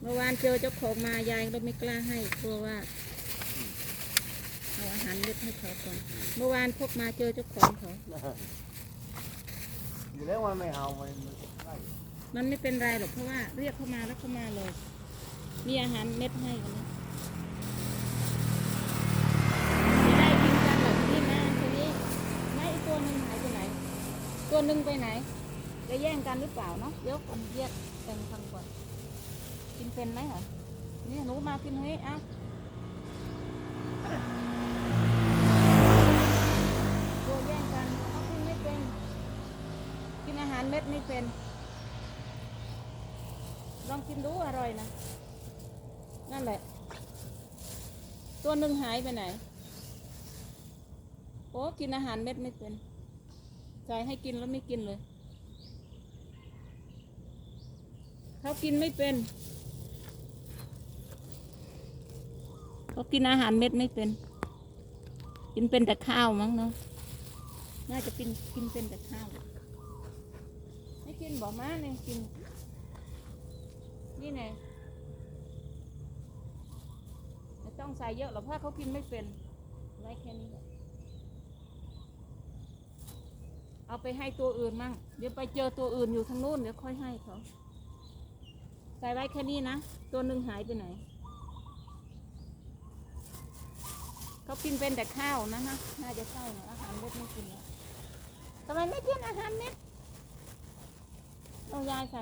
เมื่อวานเจอเจ้าของมายายก็ไม่กล้าให้กลัวว่าเอาอาหารเล็กให้เขาก่อนเมื่อวานพวกมาเจอเจ้าของเขา อยู่แล้วมันไม่เอามันมันไล่มันไม่เป็นไรหรอกเพราะว่าเรียกเข้ามาแล้วเข้ามาเลย มีอาหารเม็ดให้กันนะจะได้กินกันแบบนี้นะทีนี้ไม่อีกตัวหนึ่งหายไปไหน ตัวหนึ่งไปไหน จะแย่งกันหรือเปล่าเนาะเดี๋ยวผมแยกแบ่งก่อน กินเป็นไหมเหรอนี่หนูมากินเฮ้ยอ้าตัวแย่งกันเขากินไม่เป็น กินอาหารเม็ดไม่เป็น ลองกินดูอร่อยนะ นั่นแหละ ตัวหนึ่งหายไปไหน โอ้กินอาหารเม็ดไม่เป็นใจให้กินแล้วไม่กินเลย เขากินไม่เป็นากินอาหารเม็ดไม่เป็น กินเป็นแต่ข้าวมั้งเนาะน่าจะกินกินเป็นแต่ข้าวไม่กินบอกมาเนี่ยกิน นี่ไงไม่ต้องใส่เยอะหรอกเพราะเขากินไม่เป็นไว้แค่นี้แหละเอาไปให้ตัวอื่นมั่งเดี๋ยวไปเจอตัวอื่นอยู่ทางนู้นเดี๋ยวค่อยให้เขาใส่ไว้แค่นี้นะ ตัวหนึ่งหายไปไหน เขากินเป็นแต่ข้าวนะนะน่าจะใช่นะอาหารเม็ดไม่กินแล้วทำไมไม่กินอาหารเม็ดเอายายใส่